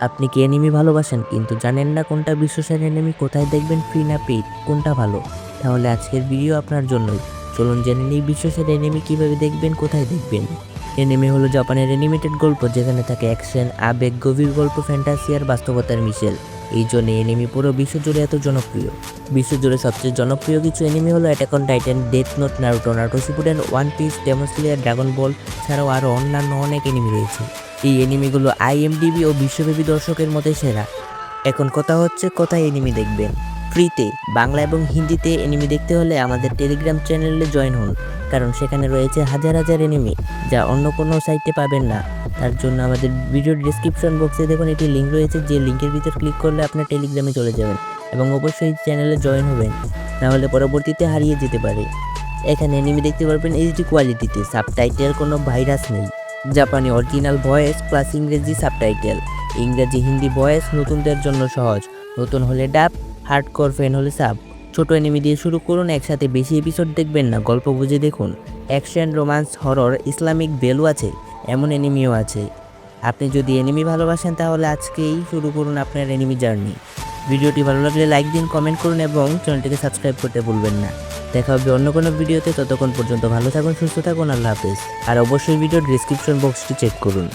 আপনি কি এনিমি ভালোবাসেন? কিন্তু জানেন না কোনটা বিশ্বসের এনিমি কোথায় দেখবেন ফ্রি না পেইড কোনটা ভালো? তাহলে আজকের ভিডিও আপনার জন্যই। চলুন জেনে নিই বিশ্বসের এনিমি কীভাবে দেখবেন, কোথায় দেখবেন। এনিমি হলো জাপানের অ্যানিমেটেড গল্প, যেখানে থাকে অ্যাকশন আবেগ, গভীর গল্প ফ্যান্টাসি আর বাস্তবতার মিশেল। এই জন্য এনিমি পুরো বিশ্বজুড়ে এত জনপ্রিয়। বিশ্বজুড়ে সবচেয়ে জনপ্রিয় কিছু এনিমি হলো attack on Titan death note Naruto Naruto Shippuden one piece ডেমোসিলিয়া dragon ball ছাড়াও আরও অন্যান্য অনেক এনিমি রয়েছে। এই এনিমিগুলো আইএমডিবি ও বিশ্বব্যাপী দর্শকের মধ্যে সেরা। এখন কথা হচ্ছে, কোথায় এনিমি দেখবেন? ফ্রিতে। বাংলা এবং হিন্দিতে এনিমি দেখতে হলে আমাদের টেলিগ্রাম চ্যানেলে জয়েন হন, কারণ সেখানে রয়েছে হাজার হাজার এনিমি যা অন্য কোনো সাইটে পাবেন না। তার জন্য আমাদের ভিডিও ডিসক্রিপশন বক্সে দেখুন, একটি লিঙ্ক রয়েছে, যে লিঙ্কের ভিতর ক্লিক করলে আপনার টেলিগ্রামে চলে যাবেন এবং অবশ্যই চ্যানেলে জয়েন হবেন, নাহলে পরবর্তীতে হারিয়ে যেতে পারে। এখানে এনিমি দেখতে পারবেন এইচডি কোয়ালিটিতে সাবটাইটেল কোনো ভাইরাস নেই। জাপানি অরিজিনাল ভয়েস প্লাস ইংরেজি সাবটাইটেল ইংরেজি, হিন্দি ভয়েস নতুনদের জন্য সহজ। নতুন হলে ডাব হার্ডকোর ফ্যান হলে সাব। ছোট এনিমি দিয়ে শুরু করুন, একসাথে বেশি এপিসোড দেখবেন না, গল্প বুঝে দেখুন। Action romance horror Islamic value আছে, এমন এনিমিও আছে। আপনি যদি এনিমি ভালোবাসেন, তাহলে আজকেই শুরু করুন আপনার এনিমি জার্নি ভিডিওটি ভালো লাগলে লাইক দিন কমেন্ট করুন এবং চ্যানেলটিকে সাবস্ক্রাইব করতে ভুলবেন না। দেখা হবে অন্য কোনো ভিডিওতে, ততক্ষণ পর্যন্ত ভালো থাকুন, সুস্থ থাকুন, আল্লাহ হাফেজ। আর অবশ্যই ভিডিওর ডিসক্রিপশন বক্সটি চেক করুন।